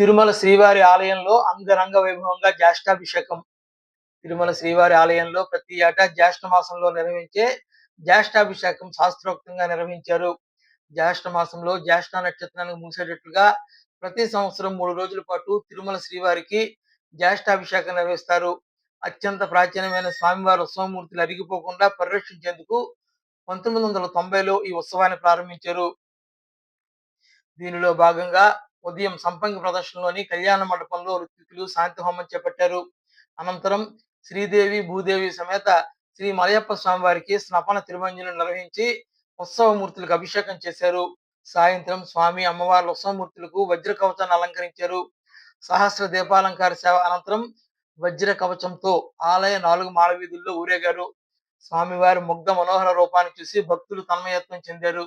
తిరుమల శ్రీవారి ఆలయంలో అంగరంగ వైభవంగా జ్యేష్ఠాభిషేకం. తిరుమల శ్రీవారి ఆలయంలో ప్రతి ఏటా జ్యేష్ఠ మాసంలో నిర్వహించే జ్యేష్ఠాభిషేకం శాస్త్రోక్తంగా నిర్వహించారు. జ్యేష్ఠ మాసంలో జ్యేష్ఠ నక్షత్రానికి మూసేటట్లుగా ప్రతి సంవత్సరం మూడు రోజుల పాటు తిరుమల శ్రీవారికి జ్యేష్ఠాభిషేకం నిర్వహిస్తారు. అత్యంత ప్రాచీనమైన స్వామివారి ఉత్సవమూర్తులు అరిగిపోకుండా పరిరక్షించేందుకు పంతొమ్మిది వందల తొంభైలో ఈ ఉత్సవాన్ని ప్రారంభించారు. దీనిలో భాగంగా ఉదయం సంపంగి ప్రదర్శనలోని కళ్యాణ మండపంలో ఋత్వికులు శాంతి హోమం చేపట్టారు. అనంతరం శ్రీదేవి భూదేవి సమేత శ్రీ మలయప్ప స్వామి వారికి స్నపన తిరుమంజనం నిర్వహించి ఉత్సవమూర్తులకు అభిషేకం చేశారు. సాయంత్రం స్వామి అమ్మవార్ల ఉత్సవమూర్తులకు వజ్ర కవచాన్ని అలంకరించారు. సహస్ర దీపాలంకార సేవ అనంతరం వజ్ర కవచంతో ఆలయ నాలుగు మాడ వీధుల్లో ఊరేగారు. స్వామివారి ముగ్ధ మనోహర రూపాన్ని చూసి భక్తులు తన్మయత్నం చెందారు.